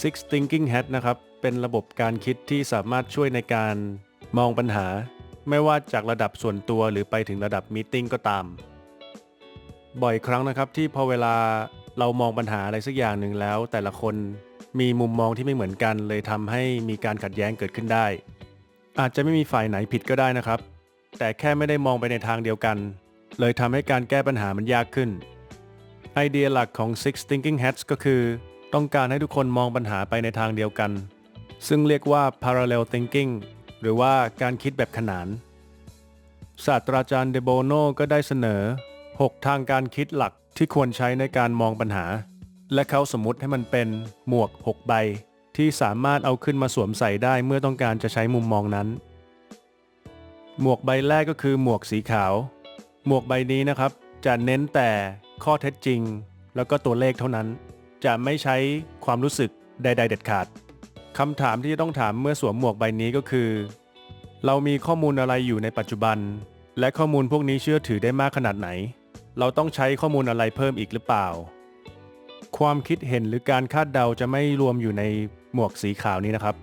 Six Thinking Hat นะครับ เป็นระบบการคิดที่สามารถช่วยในการมองปัญหา ไม่ว่าจากระดับส่วนตัวหรือไปถึงระดับมีติ้งก็ตาม บ่อยครั้งนะครับที่พอเวลาเรามองปัญหาอะไรสักอย่างหนึ่งแล้ว แต่ละคนมีมุมมองที่ไม่เหมือนกันเลยทำให้มีการขัดแย้งเกิดขึ้นได้ อาจจะไม่มีฝ่ายไหนผิดก็ได้นะครับ แต่แค่ไม่ได้มองไปในทางเดียวกัน เลยทำให้การแก้ปัญหามันยากขึ้นไอเดียหลักของ Six Thinking Hats ก็คือ ต้องการให้ทุกคนมองปัญหาไปในทางเดียวกัน ซึ่งเรียกว่า parallel thinking หรือว่าการคิดแบบขนาน ศาสตราจารย์เดโบโนก็ได้เสนอ 6 ทางการคิดหลักที่ควรใช้ในการมองปัญหา และเขาสมมติให้มันเป็นหมวก 6 ใบ ที่สามารถเอาขึ้นมาสวมใส่ได้เมื่อต้องการจะใช้มุมมองนั้น หมวกใบแรกก็คือหมวกสีขาว หมวกใบนี้นะครับ จะเน้นแต่ข้อเท็จจริง แล้วก็ตัวเลขเท่านั้น จะไม่ใช้ความรู้สึกใด ๆ เด็ดขาดคำถามที่จะต้องถามเมื่อสวมหมวกใบนี้ก็คือ เรามีข้อมูลอะไรอยู่ในปัจจุบัน และข้อมูลพวกนี้เชื่อถือได้มากขนาดไหน เราต้องใช้ข้อมูลอะไรเพิ่มอีกหรือเปล่า ความคิดเห็นหรือการคาดเดาจะไม่รวมอยู่ในหมวกสีขาวนี้นะครับ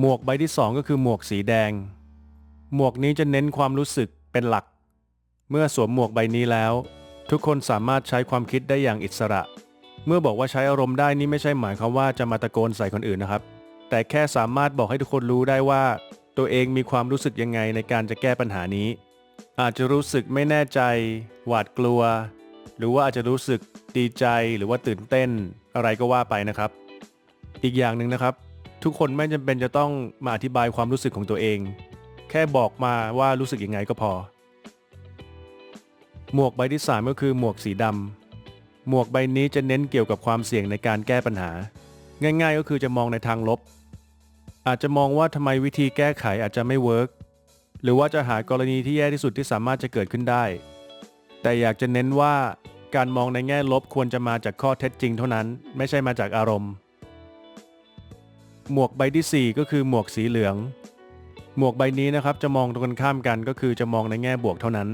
หมวกใบที่สองก็คือหมวกสีแดง หมวกนี้จะเน้นความรู้สึกเป็นหลัก เมื่อสวมหมวกใบนี้แล้ว ทุกคนสามารถใช้ความคิดได้อย่างอิสระ เมื่อบอกว่าใช้อารมณ์ได้นี่ไม่ใช่หมายความว่าจะมาตะโกนใส่คนอื่นนะครับ แต่แค่สามารถบอกให้ทุกคนรู้ได้ว่า ตัวเองมีความรู้สึกยังไงในการจะแก้ปัญหานี้ อาจจะรู้สึกไม่แน่ใจ หวาดกลัว หรือว่าอาจจะรู้สึกดีใจหรือว่าตื่นเต้น อะไรก็ว่าไปนะครับ อีกอย่างหนึ่งนะครับ ทุกคนไม่จำเป็นจะต้องมาอธิบายความรู้สึกของตัวเอง แค่บอกมาว่ารู้สึกยังไงก็พอ หมวกใบที่ 3 ก็คือหมวกสีดำ หมวกใบนี้จะเน้นเกี่ยวกับความเสี่ยงในการแก้ปัญหา ง่ายๆก็คือจะมองในทางลบ อาจจะมองว่าทำไมวิธีแก้ไขอาจจะไม่เวิร์กหรือว่าจะหากรณีที่แย่ที่สุดที่สามารถจะเกิดขึ้นได้ แต่อยากจะเน้นว่าการมองในแง่ลบควรจะมาจากข้อเท็จจริงเท่านั้น ไม่ใช่มาจากอารมณ์ หมวกใบที่ 4 ก็คือหมวกสีเหลือง หมวกใบนี้นะครับจะมองตรงกันข้ามกันก็คือจะมองในแง่บวกเท่านั้น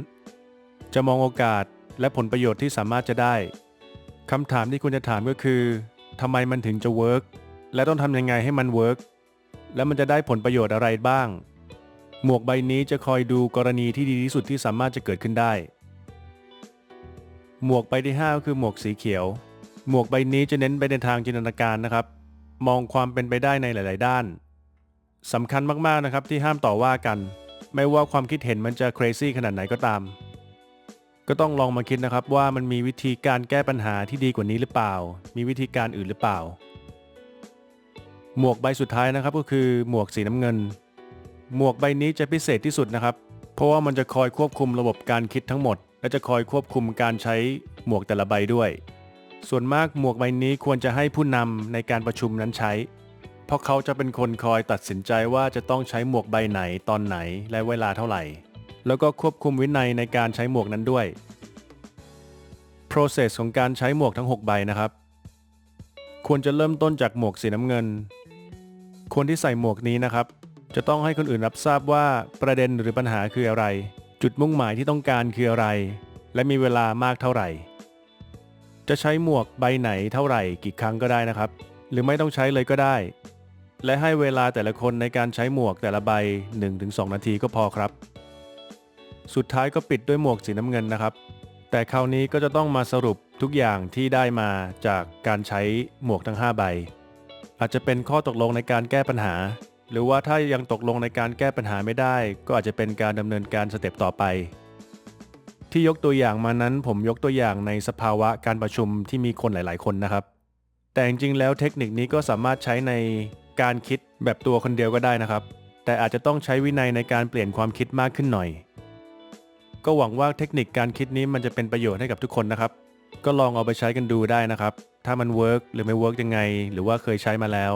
จะมองโอกาสและผลประโยชน์ที่สามารถจะได้ คำถามที่คุณจะถามก็คือทำไมมันถึงจะเวิร์กและต้องทำยังไงให้มันเวิร์กแล้วมันจะได้ผลประโยชน์อะไรบ้าง หมวกใบนี้จะคอยดูกรณีที่ดีที่สุดที่สามารถจะเกิดขึ้นได้ หมวกใบที่5ก็คือหมวกสีเขียว หมวกใบนี้จะเน้นไปในทางจินตนาการนะครับ มองความเป็นไปได้ในหลาย ๆ ด้านสำคัญมาก ๆ นะครับที่ห้ามต่อว่ากัน ไม่ว่าความคิดเห็นมันจะ crazy ขนาดไหนก็ตาม ก็ต้องลองมาคิดนะครับว่ามันมีวิธีการแก้ปัญหาที่ดีกว่านี้หรือเปล่า มีวิธีการอื่นหรือเปล่า หมวกใบสุดท้ายนะครับก็คือหมวกสีน้ำเงิน หมวกใบนี้จะพิเศษที่สุดนะครับ เพราะว่ามันจะคอยควบคุมระบบการคิดทั้งหมด และจะคอยควบคุมการใช้หมวกแต่ละใบด้วย ส่วนมากหมวกใบนี้ควรจะให้ผู้นำในการประชุมนั้นใช้ เพราะเขาจะเป็นคนคอยตัดสินใจว่าจะต้องใช้หมวกใบไหนตอนไหนและเวลาเท่าไหร่ แล้วก็ควบคุมวินัยในการใช้หมวกนั้นด้วย process ของการใช้หมวกทั้ง 6 ใบนะครับ ควรจะเริ่มต้นจากหมวกสีน้ำเงิน คนที่ใส่หมวกนี้นะครับ จะต้องให้คนอื่นรับทราบว่าประเด็นหรือปัญหาคืออะไร จุดมุ่งหมายที่ต้องการคืออะไร และมีเวลามากเท่าไหร่ จะใช้หมวกใบไหนเท่าไหร่กี่ครั้งก็ได้นะครับ หรือไม่ต้องใช้เลยก็ได้ และให้เวลาแต่ละคนในการใช้หมวกแต่ละใบ 1-2 นาทีก็พอครับ สุดท้ายก็ปิดด้วยหมวกสีน้ำเงินนะครับ แต่คราวนี้ก็จะต้องมาสรุปทุกอย่างที่ได้มาจากการใช้หมวกทั้ง 5 ใบ อาจจะเป็นข้อตกลงในการแก้ปัญหา หรือว่าถ้ายังตกลงในการแก้ปัญหาไม่ได้ ก็อาจจะเป็นการดำเนินการสเต็ปต่อไป ที่ยกตัวอย่างมานั้นผมยกตัวอย่างในสภาวะการประชุมที่มีคนหลาย ๆ คนนะครับ แต่จริงๆแล้วเทคนิคนี้ก็สามารถใช้ในการคิดแบบตัวคนเดียวก็ได้นะครับ แต่อาจจะต้องใช้วินัยในการเปลี่ยนความคิดมากขึ้นหน่อย ก็หวังว่าเทคนิคการคิดนี้มันจะเป็นประโยชน์ให้กับทุกคนนะครับ ก็ลองเอาไปใช้กันดูได้นะครับ ถ้ามันเวิร์กหรือไม่เวิร์กยังไง หรือว่าเคยใช้มาแล้ว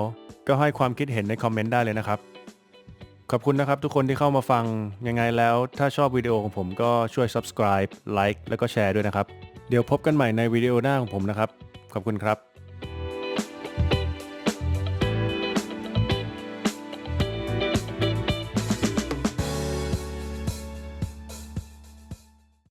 ก็ให้ความคิดเห็นในคอมเมนต์ได้เลยนะครับ ขอบคุณนะครับทุกคนที่เข้ามาฟังยังไงแล้ว ถ้าชอบวิดีโอของผมก็ช่วย subscribe ไลค์แล้วก็แชร์ด้วยนะครับ เดี๋ยวพบกันใหม่ในวิดีโอหน้าของผมนะครับ ขอบคุณครับ